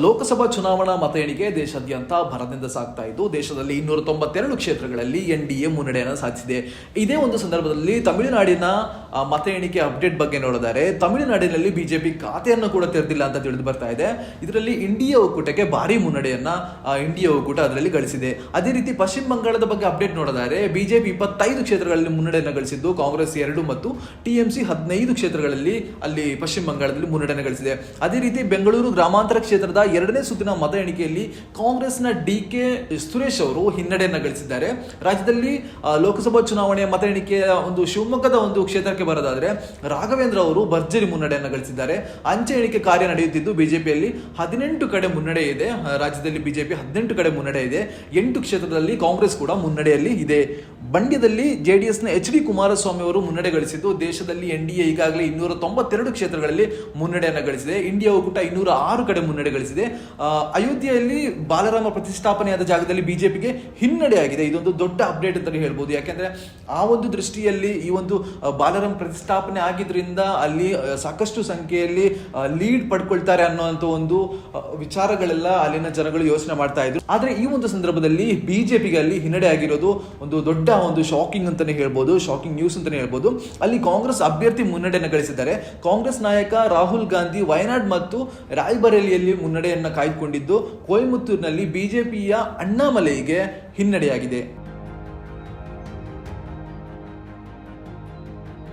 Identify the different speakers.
Speaker 1: ಲೋಕಸಭಾ ಚುನಾವಣಾ ಮತ ಎಣಿಕೆ ದೇಶಾದ್ಯಂತ ಭರದಿಂದ ಸಾಗ್ತಾ ಇದ್ದು, ದೇಶದಲ್ಲಿ ಇನ್ನೂರ ತೊಂಬತ್ತೆರಡು ಕ್ಷೇತ್ರಗಳಲ್ಲಿ ಎನ್ ಡಿ ಎ ಮುನ್ನಡೆಯನ್ನು ಸಾಧಿಸಿದೆ. ಇದೇ ಒಂದು ಸಂದರ್ಭದಲ್ಲಿ ತಮಿಳುನಾಡಿನ ಮತ ಎಣಿಕೆ ಅಪ್ಡೇಟ್ ಬಗ್ಗೆ ನೋಡಿದರೆ, ತಮಿಳುನಾಡಿನಲ್ಲಿ ಬಿಜೆಪಿ ಖಾತೆಯನ್ನು ಕೂಡ ತೆರೆದಿಲ್ಲ ಅಂತ ತಿಳಿದು ಬರ್ತಾ ಇದೆ. ಇದರಲ್ಲಿ ಇಂಡಿಯಾ ಒಕ್ಕೂಟಕ್ಕೆ ಭಾರಿ ಮುನ್ನಡೆಯನ್ನ ಇಂಡಿಯಾ ಒಕ್ಕೂಟ ಅದರಲ್ಲಿ ಗಳಿಸಿದೆ. ಅದೇ ರೀತಿ ಪಶ್ಚಿಮ ಬಂಗಾಳದ ಬಗ್ಗೆ ಅಪ್ಡೇಟ್ ನೋಡಿದರೆ, ಬಿಜೆಪಿ ಇಪ್ಪತ್ತೈದು ಕ್ಷೇತ್ರಗಳಲ್ಲಿ ಮುನ್ನಡೆಯನ್ನು ಗಳಿಸಿದ್ದು, ಕಾಂಗ್ರೆಸ್ ಎರಡು ಮತ್ತು ಟಿಎಂಸಿ ಹದಿನೈದು ಕ್ಷೇತ್ರಗಳಲ್ಲಿ ಅಲ್ಲಿ ಪಶ್ಚಿಮ ಬಂಗಾಳದಲ್ಲಿ ಮುನ್ನಡೆಯನ್ನು ಗಳಿಸಿದೆ. ಅದೇ ರೀತಿ ಬೆಂಗಳೂರು ಗ್ರಾಮಾಂತರ ಕ್ಷೇತ್ರದ ಎರಡನೇ ಸುತ್ತಿನ ಮತ ಎಣಿಕೆಯಲ್ಲಿ ಕಾಂಗ್ರೆಸ್ನ ಡಿ ಕೆ ಸುರೇಶ್ ಅವರು ಹಿನ್ನಡೆಯನ್ನು ಗಳಿಸಿದ್ದಾರೆ. ರಾಜ್ಯದಲ್ಲಿ ಲೋಕಸಭಾ ಚುನಾವಣೆಯ ಮತ ಎಣಿಕೆಯ ಒಂದು ಶಿವಮೊಗ್ಗದ ಒಂದು ಕ್ಷೇತ್ರಕ್ಕೆ ಬರೋದಾದರೆ, ರಾಘವೇಂದ್ರ ಅವರು ಭರ್ಜರಿ ಮುನ್ನಡೆಯನ್ನು ಗಳಿಸಿದ್ದಾರೆ. ಅಂಚೆ ಎಣಿಕೆ ಕಾರ್ಯ ನಡೆಯುತ್ತಿದ್ದು ಬಿಜೆಪಿಯಲ್ಲಿ ಹದಿನೆಂಟು ಕಡೆ ಮುನ್ನಡೆ ಇದೆ. ರಾಜ್ಯದಲ್ಲಿ ಬಿಜೆಪಿ ಹದಿನೆಂಟು ಕಡೆ ಮುನ್ನಡೆ ಇದೆ. ಎಂಟು ಕ್ಷೇತ್ರದಲ್ಲಿ ಕಾಂಗ್ರೆಸ್ ಕೂಡ ಮುನ್ನಡೆಯಲ್ಲಿ ಇದೆ. ಮಂಡ್ಯದಲ್ಲಿ ಜೆಡಿಎಸ್ನ ಎಚ್ ಡಿ ಕುಮಾರಸ್ವಾಮಿ ಅವರು ಮುನ್ನಡೆ ಗಳಿಸಿದ್ದು, ದೇಶದಲ್ಲಿ ಎನ್ ಡಿ ಎ ಈಗಾಗಲೇ ಇನ್ನೂರ ತೊಂಬತ್ತೆರಡು ಕ್ಷೇತ್ರಗಳಲ್ಲಿ ಮುನ್ನಡೆಯನ್ನು ಗಳಿಸಿದೆ. ಇಂಡಿಯಾ ಒಕ್ಕೂಟ ಇನ್ನೂರ ಆರು ಕಡೆ ಮುನ್ನಡೆ ಗಳಿಸಿದೆ. ಆ, ಅಯೋಧ್ಯೆಯಲ್ಲಿ ಬಾಲರಾಮ ಪ್ರತಿಷ್ಠಾಪನೆಯಾದ ಜಾಗದಲ್ಲಿ ಬಿಜೆಪಿಗೆ ಹಿನ್ನಡೆಯಾಗಿದೆ. ಇದೊಂದು ದೊಡ್ಡ ಅಪ್ಡೇಟ್ ಅಂತಲೇ ಹೇಳ್ಬೋದು. ಯಾಕೆಂದ್ರೆ ಆ ಒಂದು ದೃಷ್ಟಿಯಲ್ಲಿ ಈ ಒಂದು ಬಾಲರಾಮ ಪ್ರತಿಷ್ಠಾಪನೆ ಆಗಿದ್ರಿಂದ ಅಲ್ಲಿ ಸಾಕಷ್ಟು ಸಂಖ್ಯೆಯಲ್ಲಿ ಲೀಡ್ ಪಡ್ಕೊಳ್ತಾರೆ ಅನ್ನೋಂಥ ಒಂದು ವಿಚಾರಗಳೆಲ್ಲ ಅಲ್ಲಿನ ಜನಗಳು ಯೋಚನೆ ಮಾಡ್ತಾ ಇದ್ರು. ಆದ್ರೆ ಈ ಒಂದು ಸಂದರ್ಭದಲ್ಲಿ ಬಿಜೆಪಿಗೆ ಅಲ್ಲಿ ಹಿನ್ನಡೆ ಆಗಿರೋದು ಒಂದು ದೊಡ್ಡ ಒಂದು ಶಾಕಿಂಗ್ ಅಂತಾನೆ ಹೇಳ್ಬೋದು. ಶಾಕಿಂಗ್ ನ್ಯೂಸ್ ಅಂತಾನೆ ಹೇಳ್ಬೋದು. ಅಲ್ಲಿ ಕಾಂಗ್ರೆಸ್ ಅಭ್ಯರ್ಥಿ ಮುನ್ನಡೆಯನ್ನು ಗಳಿಸಿದ್ದಾರೆ. ಕಾಂಗ್ರೆಸ್ ನಾಯಕ ರಾಹುಲ್ ಗಾಂಧಿ ವಯನಾಡ್ ಮತ್ತು ರಾಯ್ಬರೇಲಿಯಲ್ಲಿ ಮುನ್ನಡೆಯನ್ನ ಕಾಯ್ದುಕೊಂಡಿದ್ದು ಕೊಯಮತ್ತೂರಿನಲ್ಲಿ ಬಿಜೆಪಿಯ ಅಣ್ಣಾಮಲೈಗೆ ಹಿನ್ನಡೆಯಾಗಿದೆ.